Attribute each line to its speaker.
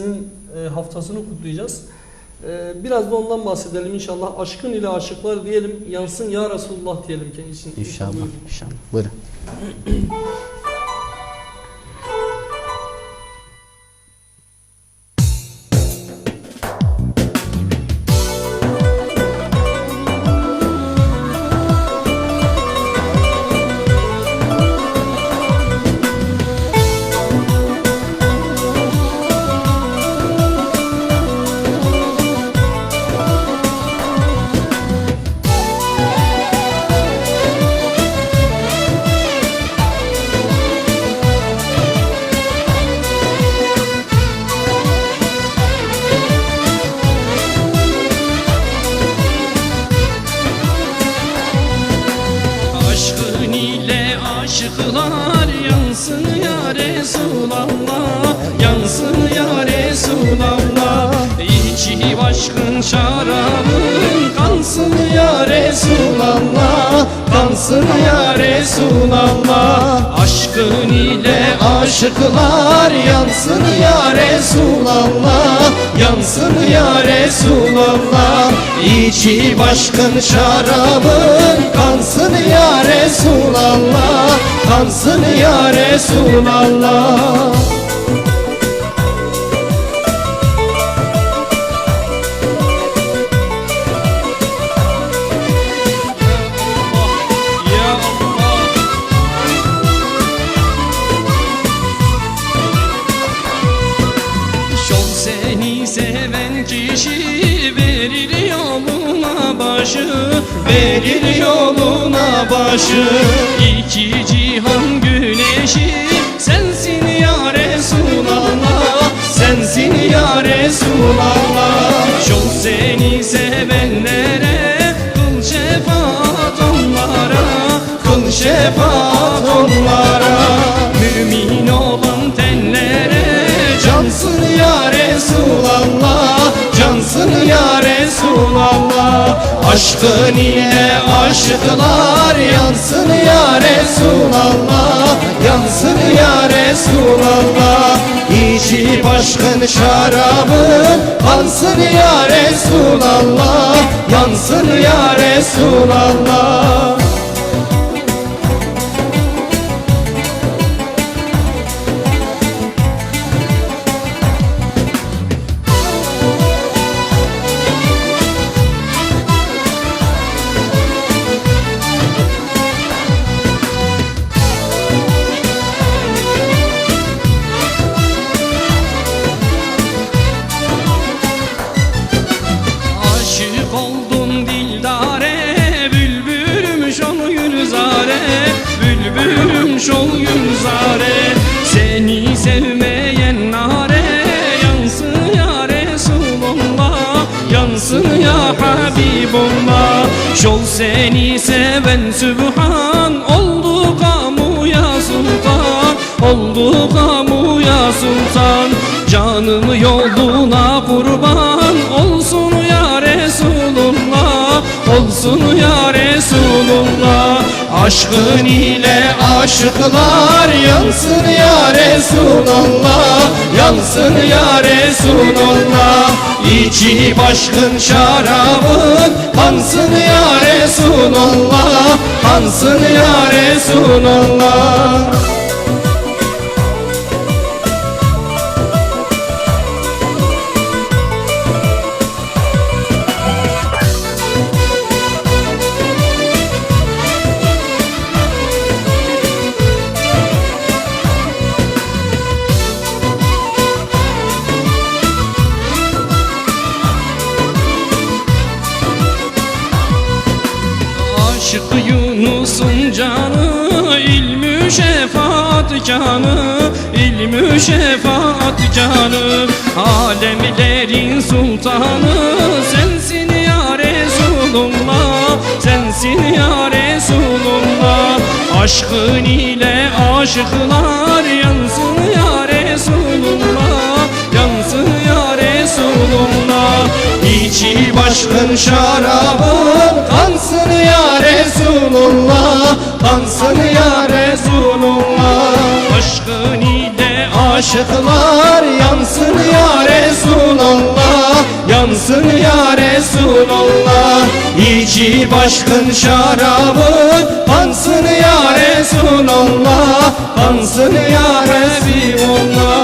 Speaker 1: e, haftasını kutlayacağız. E, Biraz da ondan bahsedelim inşallah. Aşkın ile aşıklar diyelim, yansın ya Resulullah diyelim kendisi.
Speaker 2: İnşallah.
Speaker 1: Buyurun.
Speaker 2: İnşallah. Buyurun.
Speaker 3: Yansın ya Resulallah İçi aşkın şarabın kansın ya Resulallah Kansın ya Resulallah Aşkın ile aşıklar yansın ya Resulallah Yansın ya Resulallah İçi başkın şarabın kansın ya Resulallah Kansın ya Resulallah başı Verir yoluna başı. İki cihan güneşi sensin ya Resulallah Sensin ya Resulallah. Şol seni sevenlere kıl şefaat onlara Kıl şefaat onlara. Mümin olan Aşkın ile aşıklar Yansın ya Resulallah Yansın ya Resulallah. İçi başkın şarabın Yansın ya Resulallah Yansın ya Resulallah Yansın ya Habibullah. Şol seni seven Sübhan Oldu kamuya sultan Oldu kamuya sultan. Canım yoluna kurban olsun ya Resulullah Olsun ya Resulullah. Aşkın ile aşıklar yansın ya Resulullah Yansın ya Resulullah İçi başkın şarabın Hansın ya Resulullah Hansın ya Resulullah şefaat canı ilmü şefaat canı. Alemlerin sultanı sensin ya Resulullah sensin ya Resulullah. Aşkın ile aşıklar yansın ya Resulullah yansın ya Resulullah. İçi başkın şarabın kansın Resulullah Dansın ya Resulullah. Aşkın ile aşıklar Yansın ya Resulullah Yansın ya Resulullah. İçi başkın şarabı Dansın ya Resulullah Dansın ya Resulullah.